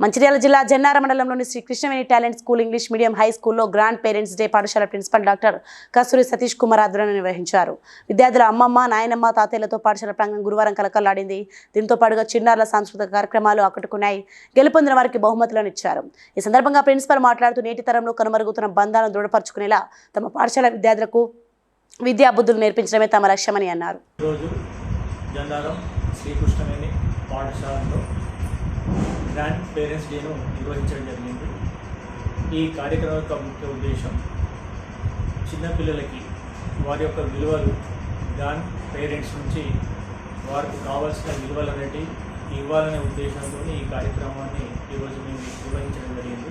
మంచిర్యాల జిల్లా జన్నార మండలంలోని Sri Krishnaveni talent school English medium high స్కూల్లో గ్రాండ్ పేరెంట్స్ డే పాఠశాల ప్రిన్సిపల్ డాక్టర్ కస్తూరి సతీష్ కుమార్ ఆధ్వర్యంలో నిర్వహించారు. విద్యార్థుల అమ్మమ్మ నాయనమ్మ తాతయ్యలతో పాఠశాల ప్రాంగణం గురువారం కలకలాడింది. దీంతో పాటుగా చిన్నారుల సాంస్కృతిక కార్యక్రమాలు ఆకట్టుకున్నాయి. గెలుపొందిన వారికి బహుమతులను ఇచ్చారు. ఈ సందర్భంగా ప్రిన్సిపల్ మాట్లాడుతూ నేటి తరంలో కనుమరుగుతున్న బంధాలను దృఢపరచుకునేలా తమ పాఠశాల విద్యార్థులకు విద్యాబుద్ధులు నేర్పించడమే తమ లక్ష్యమని అన్నారు. ఈరోజు జండారం శ్రీకృష్ణవేణి పాఠశాలలో గ్రాండ్ పేరెంట్స్ డేను నిర్వహించడం జరిగింది. ఈ కార్యక్రమం యొక్క ముఖ్య ఉద్దేశం చిన్నపిల్లలకి వారి యొక్క విలువలు గ్రాండ్ పేరెంట్స్ నుంచి వారికి కావాల్సిన విలువలు అనేవి ఇవ్వాలనే ఉద్దేశంతో ఈ కార్యక్రమాన్ని ఈరోజు మేము నిర్వహించడం జరిగింది.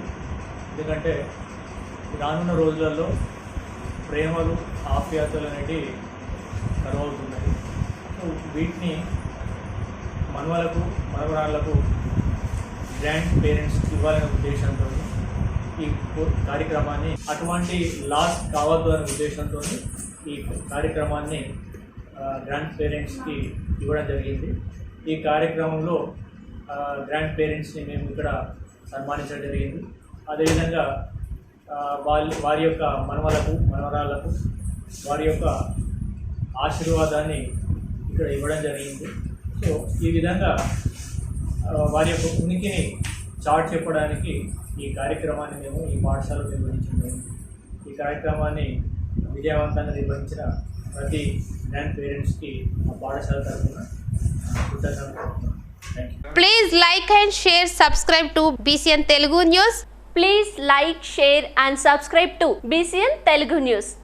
ఎందుకంటే రానున్న రోజులలో ప్రేమలు ఆప్యాయతలు అనేటివి కరువవుతున్నాయి. వీటిని మనవలకు మనవరాళ్ళకు గ్రాండ్ పేరెంట్స్ ఇవ్వాలనే ఉద్దేశంతో ఈ కార్యక్రమాన్ని అటువంటి లాస్ కావద్దు అనే ఉద్దేశంతో ఈ కార్యక్రమాన్ని గ్రాండ్ పేరెంట్స్కి ఇవ్వడం జరిగింది. ఈ కార్యక్రమంలో గ్రాండ్ పేరెంట్స్ని మేము ఇక్కడ సన్మానించడం జరిగింది. అదేవిధంగా ఆ, వాళ్ళ వారి యొక్క మనవలకు మనవరాళ్ళకు వారి యొక్క ఆశీర్వాదాన్ని ఇక్కడ ఇవ్వడం జరిగింది. సో ఈ విధంగా వారి యొక్క ఉనికిని చాట్ చెప్పడానికి ఈ కార్యక్రమాన్ని మేము ఈ పాఠశాల నిర్వహించడం ఈ కార్యక్రమాన్ని విజయవంతంగా నిర్వహించిన ప్రతి గ్రాండ్ పేరెంట్స్కి మా పాఠశాల తరఫున కృతజ్ఞతలు thank you Please like and share, subscribe to BCN Telugu News. Please like, share and subscribe to BCN